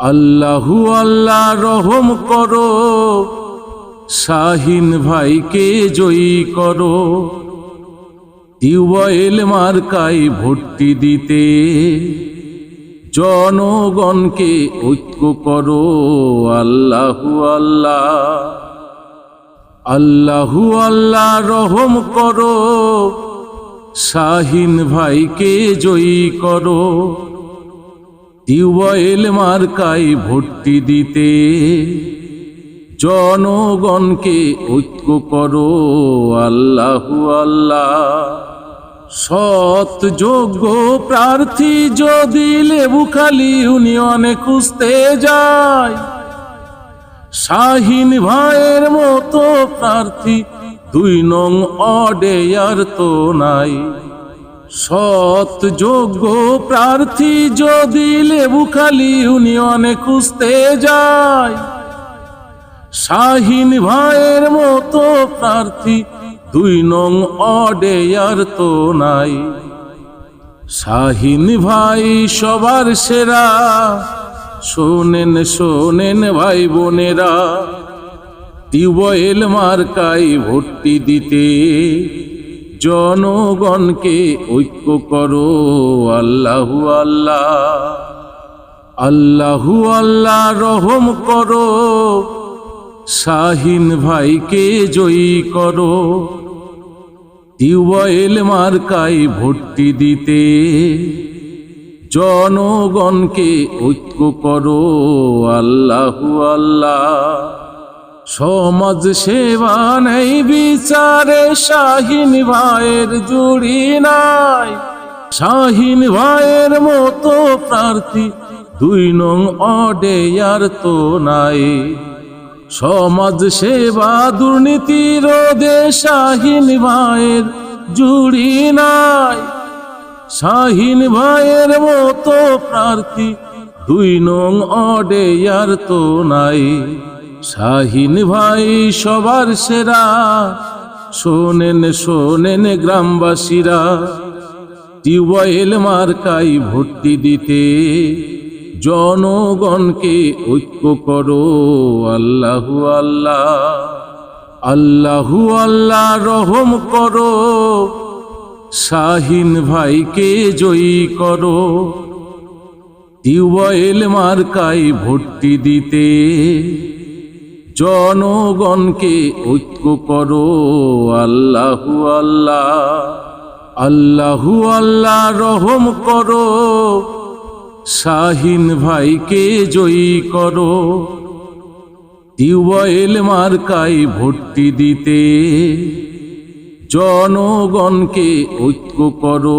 আল্লাহু আল্লাহ রহম করো, শাহিন ভাইকে জয়ী করো। টিউবওয়েল মার্কাই ভর্তি দিতে জনগণকে ঐক্য করো, আল্লাহু আল্লাহ। আল্লাহু আল্লাহ রহম করো, শাহিন ভাইকে জয়ী করো। টিউবওয়েল মার্কাই ভর্তি দিতে। জনগণকে ঐক্য করো, আল্লাহু আল্লাহ। সৎ যোগ্য প্রার্থী যদি লেবুখালী ইউনিয়নে খুঁজতে যায়, শাহিন ভাইয়ের মতো প্রার্থী দুই নং অডেয়ার তো নাই। সৎ যোগ্য প্রার্থী যদি লেবুখালী ইউনিয়নে খুঁজতে যায়, শাহিন ভাইয়ের মতো প্রার্থী দুই নং অডেয়ার তো নাই। শাহিন ভাই সবার সেরা, শোনেন শোনেন ভাই বোনেরা, টিউবওয়েল মার্কাই ভর্তি দিতে জনগণকে ঐক্য করো, আল্লাহু আল্লাহ। আল্লাহু আল্লাহ রহম করো, শাহিন ভাইকে জয়ী করো। টিউবওয়েল মার্কাই ভর্তি দিতে জনগণকে ঐক্য করো, আল্লাহু আল্লাহ। সমাজ সেবা নেই, বিচারে শাহিন ভাইয়ের জুড়ি নাই। শাহিন ভাইয়ের মতো প্রার্থী দুই নং অডেয়ার তো নাই। সমাজ সেবা দুর্নীতি রোধে শাহিন ভাইয়ের জুড়ি নাই। শাহিন ভাইয়ের মতো প্রার্থী দুই নং অডেয়ার তো নাই। শাহিন ভাই সবার সেরা। শোনেন শোনেন গ্রামবাসীরা, টিউবওয়েল মার্কাই ভর্তি দিতে। জনগণকে ঐক্য করো, আল্লাহু আল্লাহ। আল্লাহু আল্লাহ রহম করো। শাহিন ভাইকে জয়ী করো। টিউবওয়েল মার্কাই ভর্তি দিতে। জনগণকে ঐক্য করো, আল্লাহু আল্লাহ। আল্লাহু আল্লাহ রহম করো, শাহিন ভাইকে জয়ী করো। টিউবওয়েল মার্কাই ভর্তি দিতে জনগণকে ঐক্য করো।